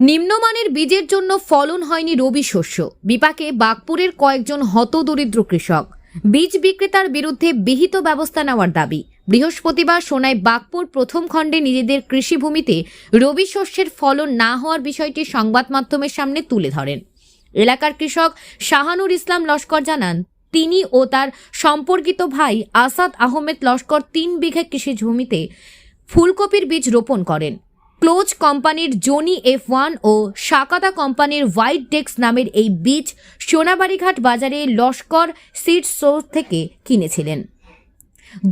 নিম্নমানের বীজের জন্য ফলন হয়নি রবি শস্য। বিপাকে বাগপুরের কয়েকজন হতদরিদ্র কৃষক। বীজ বিক্রেতার বিরুদ্ধে বিহিত ব্যবস্থা নেওয়ার দাবি। বৃহস্পতিবার সোনায় বাগপুর প্রথম খণ্ডে নিজেদের কৃষিভূমিতে রবি শস্যের ফলন না হওয়ার বিষয়টি সংবাদ মাধ্যমের সামনে তুলে ধরেন। এলাকার কৃষক শাহানুর ইসলাম লস্কর জানান তিনি ও তার সম্পর্কিত ভাই আসাদ আহমেদ লস্কর তিন বিঘে কৃষি জমিতে ফুলকপির বীজ রোপণ করেন। ক্লোজ কোম্পানির জোনি এফ ওয়ান ও সাকাদা কোম্পানির হোয়াইট ডেক্স নামের এই বীজ সোনাবাড়িঘাট বাজারে লস্কর সিড সোর্স থেকে কিনেছিলেন।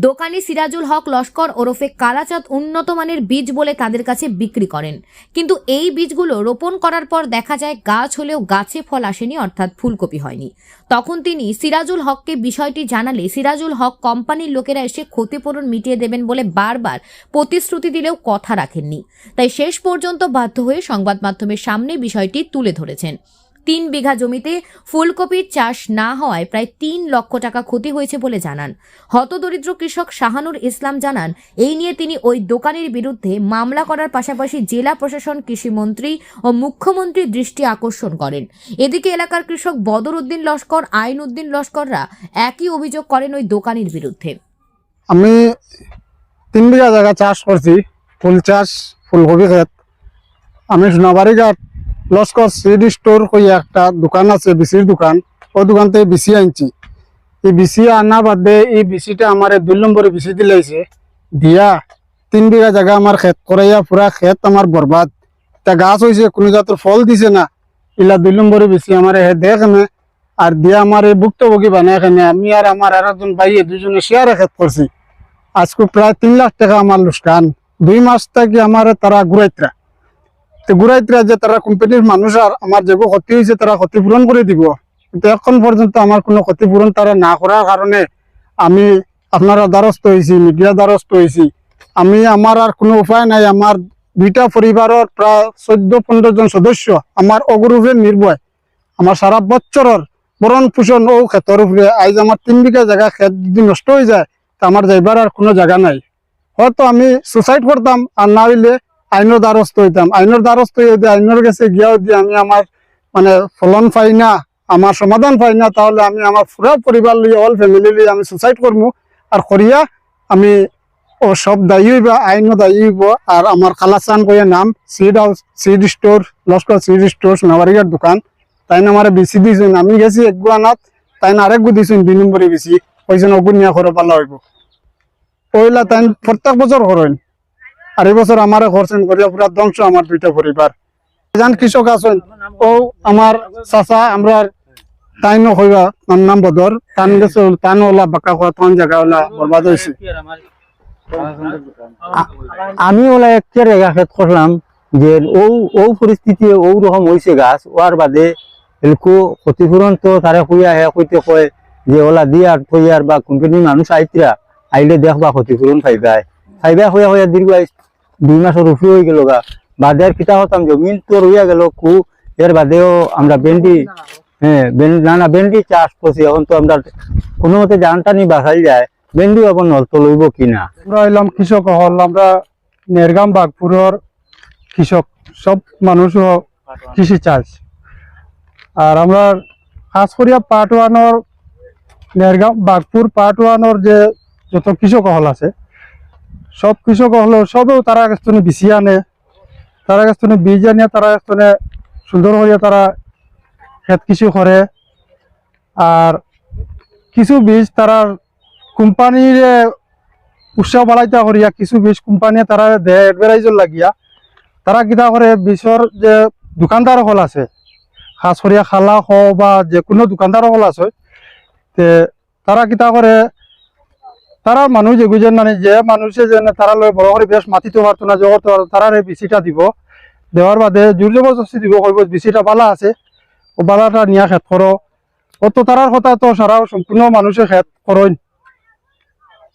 দোকানি সিরাজুল হক লস্কর ওরফে কালাচাঁদ উন্নত মানের বীজ বলে তাদের কাছে বিক্রি করেন। কিন্তু এই বীজগুলো রোপণ করার পর দেখা যায় গাছ হলেও গাছে ফল আসেনি, অর্থাৎ ফুলকপি হয়নি। তখন তিনি সিরাজুল হককে বিষয়টি জানালে সিরাজুল হক কোম্পানির লোকেরা এসে ক্ষতিপূরণ মিটিয়ে দেবেন বলে বারবার প্রতিশ্রুতি দিলেও কথা রাখেননি। তাই শেষ পর্যন্ত বাধ্য হয়ে সংবাদ মাধ্যমের সামনে বিষয়টি তুলে ধরেছেন। তিন বিঘা জমিতে ফুলকপির চাষ না হওয়ায় প্রায় তিন লক্ষ টাকা ক্ষতি হয়েছে বলে জানান। হতদরিদ্র কৃষক শাহানুর ইসলাম জানান, এই নিয়ে তিনি ওই দোকানের বিরুদ্ধে মামলা করার পাশাপাশি জেলা প্রশাসন, কৃষিমন্ত্রী ও মুখ্যমন্ত্রীর দৃষ্টি আকর্ষণ করেন। এদিকে এলাকার কৃষক বদর উদ্দিন লস্কর আইন উদ্দিন লস্কররা একই অভিযোগ করেন ওই দোকানের বিরুদ্ধে। আমি তিন বিঘা জায়গা চাষ করছি, ফুল চাষ, ফুলকপি ক্ষেত। আমি সোনাবাড়ি ঘাট লস্কর সিড স্টোর কই একটা দোকান আছে বিসির দোকান ওই দোকান থেকে বিসি আনছি এই বিসি আনা বাদে এই বিসিটা আমার দুই নম্বরে বিসি দিলাইছে দিয়া তিন বিঘা জায়গা আমার ক্ষেত করাইয়া পুরা ক্ষেত আমার বরবাদ তা গাছ হয়েছে কোনো জাতের ফল দিছে না ইলা দুই নম্বরে বেশি আমার হে দেখ না আর দিয়া আমার এই ভুক্তভোগী বানায় এখানে আমি আর আমার আর একজন ভাইয়ে দুজনে শেয়ারে ক্ষেত করছি আজকে প্রায় তিন লাখ টাকা আমার লোকসান দুই মাস থেকে আমার তারা ঘুরাইতরা তো ঘুরাইতরা যে তারা কোম্পানির মানুষ আর আমার যেগো ক্ষতি হয়েছে তারা ক্ষতিপূরণ করে দিব। কিন্তু এখন পর্যন্ত আমার কোনো ক্ষতিপূরণ তারা না করার কারণে আমি আপনারা দ্বারস্থ হয়েছি মিডিয়া দ্বারস্থ হয়েছি আমি আমার আর কোনো উপায় নাই, আমার দুইটা পরিবারের প্রায় চোদ্দ পনেরো জন সদস্য আমার অগ্রুপে নির্ভয়। আমার সারা বছরের বরণ পোষণ ও ক্ষেতের উপরে আজ আমার তিন বিঘা জায়গা ক্ষেত যদি নষ্ট হয়ে যায়, তা আমার যাইবার আর কোনো জায়গা নাই। হয়তো আমি সুসাইড করতাম আর না হইলে আইনের দ্বারস্থ হইতাম আইনের দ্বারস্থ যদি আইনের কাছে গিয়াও দিয়ে আমি আমার মানে ফলন পাই না আমার সমাধান পাই না, তাহলে আমি আমার পুরা পরিবার লিয়ে অল ফ্যামিলি লিয়ে আমি সুসাইড করব আর করিয়া আমি ও সব দায়ী হইবা আইনও দায়ী হইব। আর আমার কালাচান কইয়া নাম seed house seed store Laskar seed store সোনাবাড়িয়ার দোকান। তাই না আমার বেশি দিয়েছেন আমি গেছি এক গুয়ানাত তাই না আরেক গু দিয়েছেন দুই নম্বরে বেশি কইছেন অগুন নিয়া করে পালা হইব। ওইলা তাই প্রত্যেক বছর করেন আর এই বছর আমার করছেন করিয়া পুরা ধ্বংস আমার দুইটা পরিবার। যান কৃষক আছেন, ও আমার চাচা, আমরা তাই নকইবা তার নাম বদর। তান গেছে তান ওলা বাঁকা খোয়া তখন জায়গা ওলা বরবাদ হয়েছে আমি ওলা একটা জায়গা খেত করলাম যে ও ও পরিস্থিতি ও রকম হয়েছে গাছ। ওয়ার বাদে এলকো ক্ষতিপূরণ তো তারে কইয়া হে কইতে কয় যে ওলা দিয়ার কইয়ার বা কোম্পানির মানুষ আইতরা আইলে দেখবা ক্ষতিপূরণ পাইবাই। পাইবা হইয়া হইয়া দীর্ঘ দুই মাসের উপরে হয়ে গেল গা। বাদে আর কিতা হতাম জমিন তো রইয়া গেল, কু। এর বাদেও আমরা ভেন্ডি হ্যাঁ না না ভেন্ডি চাষ করছি। এখন তো আমরা কোনো মতে জানটা নি বাসাই যায়, ভেন্ডি এখন নষ্ট লইব কিনা। আমরা হইলাম কৃষক, হল আমরা নেরগাম, বাগপুরের কৃষক, সব মানুষও কৃষি চাষ। আর আমরা খাস করিয়া পার্ট ওয়ানোর, নেরগাম, বাগপুর পার্ট ওয়ানোর যে যত কৃষক হল আছে সব কৃষক হল, সবেও তারা কাছ থেকে আনে, তারা কাছ বীজ আনিয়া তারা কাছ সুন্দর করিয়া তারা ক্ষেত কৃষি করে। আর কিছু বীজ তারা কোম্পানির উৎসাহ বাড়াইতা করিয়া, কিছু বীজ কোম্পানিয়ে তারা দেয় এডভার্টাইজর লাগিয়া, তারা কিতা করে, বীজর যে দোকানদার হল আছে, খাস করিয়া খালা, হ বা যে কোনো দোকানদার হল আছে তারা কিতা করে তারা মানুষ যেগুজন মানে যে মানুষে যেন তারা লয় বড় করে বেশ মাতিতে পারতো না জগত তারা বিচিটা দিব। দেওয়ার বাদে জোর জবরদস্তি দিব, কইব বিচিটা বালা আছে, ও বালাটা নিয়া খেত করো। ও তো তারার কথা তো সারা সম্পূর্ণ মানুষে খেত করেন।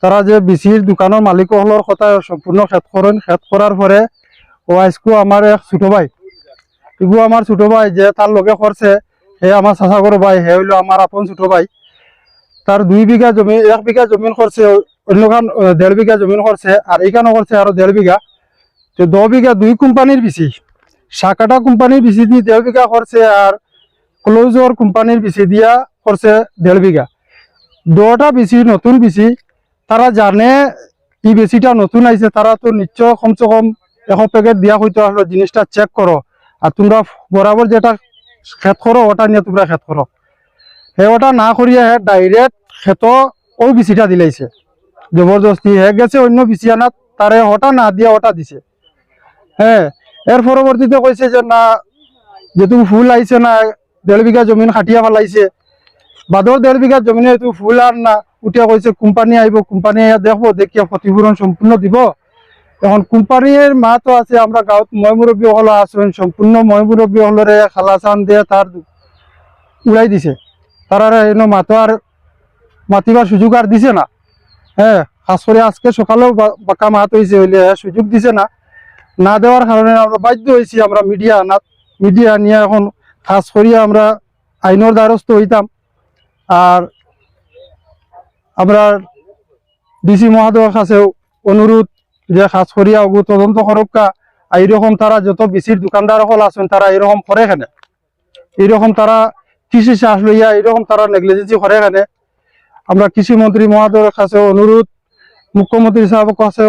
তারা যে বিচির দোকানের মালিক হলর কথা সম্পূর্ণ খেত করেন খেত করার পরে ও আজকু আমার এক ছোট ভাই। এগু আমার ছোট ভাই যে তার লগে করছে হে আমার করো ভাই হে হইল আমার আপন ছোট ভাই। তার দুই বিঘা জমি, এক বিঘা জমিন করছে, অন্যখান দেড় বিঘা জমিন করছে, আর এইখানে করছে আরও দেড় বিঘা। তো দ বিঘা দুই কোম্পানির বেশি শাখাটা কোম্পানির বেশি দিয়ে দেড় বিঘা করছে, আর ক্লোজর কোম্পানির বেশি দিয়া করছে দেড় বিঘা। দটা বেশি নতুন বেশি তারা জানে ই বেশিটা নতুন আইছে, তারা তো নিশ্চয় কমসে কম এশ প্যাকেট দিয়া হইতে আসলো জিনিসটা চেক করো আর তোমরা বরাবর যেটা খেত করো, ওটা নিয়ে তোমরা খেত করো। হে ওটা না করিয়া হে ডাইরেক্ট খেত ওই বিচিটা দিলাইছে। জবরদস্তি হে গেছে, অন্য বিচি আনাত তারে ওটা না দিয়া ওটা দিছে। হ্যাঁ এর পরবর্তীতে কইছে যে না যেহেতু ফুল আইছে না দেড় বিঘা জমিন খাটিয়া ফেলাইছে বাদর দেড় বিঘা জমিনে যেহেতু ফুল আর না উঠিয়া কইছে কোম্পানি আইব কোম্পানি দেখব দেখিয়া ক্ষতিপূরণ সম্পূর্ণ দিব। এখন কোম্পানির মা তো আছে আমরা গাঁৱত, মই মুরব্বী হল আছেন সম্পূর্ণ মই মুরব্বী হলরে খালা চান দিয়ে তার উড়াই দিছে। তারা এনে মাতো আর মাতিবার সুযোগ আর দিছে না। হ্যাঁ খাস করে আজকে সকালেও বাঁকা মাত হয়েছে হইলে সুযোগ দিছে না। না দেওয়ার কারণে আমরা বাধ্য হয়েছি আমরা মিডিয়া না মিডিয়া নিয়ে এখন খাস করিয়া আমরা আইনের দ্বারস্থ হইতাম। আর আমরা ডিসি মহাদয়ের কাছেও অনুরোধ যে খাস করিয়া ওগু তদন্ত করক্কা এইরকম তারা যত বেশির দোকানদার হল আছেন, তারা এরকম করে কেনে? এইরকম তারা কৃষি চাষ লইয়া এরকম তারা নেগলিজেন্সি করে কেনে আমরা কৃষি মন্ত্রী মহাদয়ের কাছে অনুরোধ, মুখ্যমন্ত্রী সাহেবের কাছে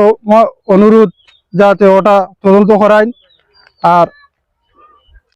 অনুরোধ, যাতে ওটা তদন্ত করায় আর